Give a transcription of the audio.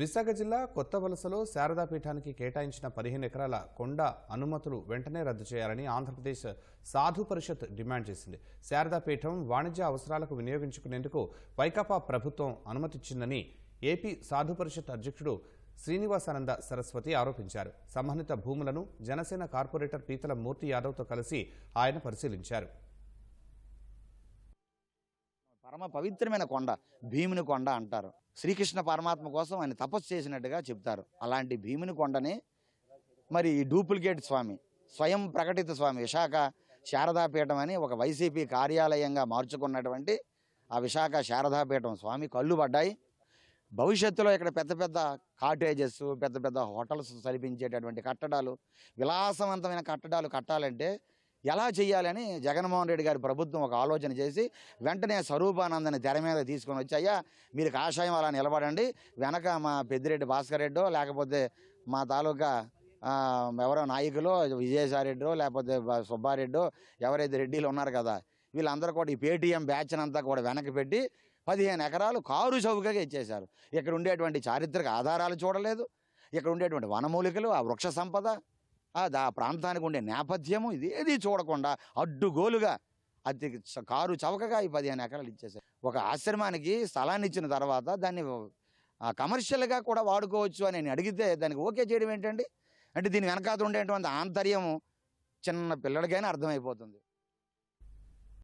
విశాఖ జిల్లా కొత్త వలసలో శారదా పీఠానికి కేటాయించిన పదిహేను ఎకరాల కొండ అనుమతులు వెంటనే రద్దు చేయాలని ఆంధ్రప్రదేశ్ సాధు పరిషత్ డిమాండ్ చేసింది. శారదా పీఠం వాణిజ్య అవసరాలకు వినియోగించుకునేందుకు వైకాపా ప్రభుత్వం అనుమతిచ్చిందని ఏపీ సాధు పరిషత్ అధ్యక్షుడు శ్రీనివాసానంద సరస్వతి ఆరోపించారు. సంబంధిత భూములను జనసేన కార్పొరేటర్ పీతల మూర్తి యాదవ్తో కలిసి ఆయన పరిశీలించారు. పరమ పవిత్రమైన కొండ భీముని కొండ అంటారు. శ్రీకృష్ణ పరమాత్మ కోసం ఆయన తపస్సు చేసినట్టుగా చెప్తారు. అలాంటి భీముని కొండని మరి ఈ డూప్లికేట్ స్వామి స్వయం ప్రకటిత స్వామి విశాఖ శారదాపీఠం అని ఒక వైసీపీ కార్యాలయంగా మార్చుకున్నటువంటి ఆ విశాఖ శారదాపీఠం స్వామి కళ్ళు పడ్డాయి. భవిష్యత్తులో ఇక్కడ పెద్ద పెద్ద కాటేజెస్ పెద్ద పెద్ద హోటల్స్ సరిపించేటటువంటి కట్టడాలు విలాసవంతమైన కట్టడాలు కట్టాలంటే ఎలా చేయాలని జగన్మోహన్ రెడ్డి గారి ప్రభుత్వం ఒక ఆలోచన చేసి వెంటనే స్వరూపానందని తెర మీద తీసుకొని వచ్చి అయ్యా మీరు కాషాయం అలా నిలబడండి. వెనక మా పెద్దిరెడ్డి భాస్కర్ రెడ్డో లేకపోతే మా తాలూకా ఎవరో నాయకులు విజయసాయిరెడ్డో లేకపోతే సుబ్బారెడ్డో ఎవరైతే రెడ్డిలు ఉన్నారు కదా వీళ్ళందరూ కూడా ఈ పేటీఎం బ్యాచ్ అంతా కూడా వెనక్కి పెట్టి పదిహేను ఎకరాలు కారు చౌకగా ఇచ్చేశారు. ఇక్కడ ఉండేటువంటి చారిత్రక ఆధారాలు చూడలేదు. ఇక్కడ ఉండేటువంటి వనమూలికలు ఆ వృక్ష సంపద ఆ దా ప్రాంతానికి ఉండే నేపథ్యము ఇదేది చూడకుండా అడ్డుగోలుగా అతి చ- కారు చవకగా ఈ పదిహేను ఎకరాలు ఇచ్చేసారు. ఒక ఆశ్రమానికి స్థలాన్ని ఇచ్చిన తర్వాత దాన్ని కమర్షియల్గా కూడా వాడుకోవచ్చు అని నేను అడిగితే దానికి ఓకే చేయడం ఏంటండి? అంటే దీని వెనకాత ఉండేటువంటి ఆంతర్యము చిన్న పిల్లడికైనా అర్థమైపోతుంది.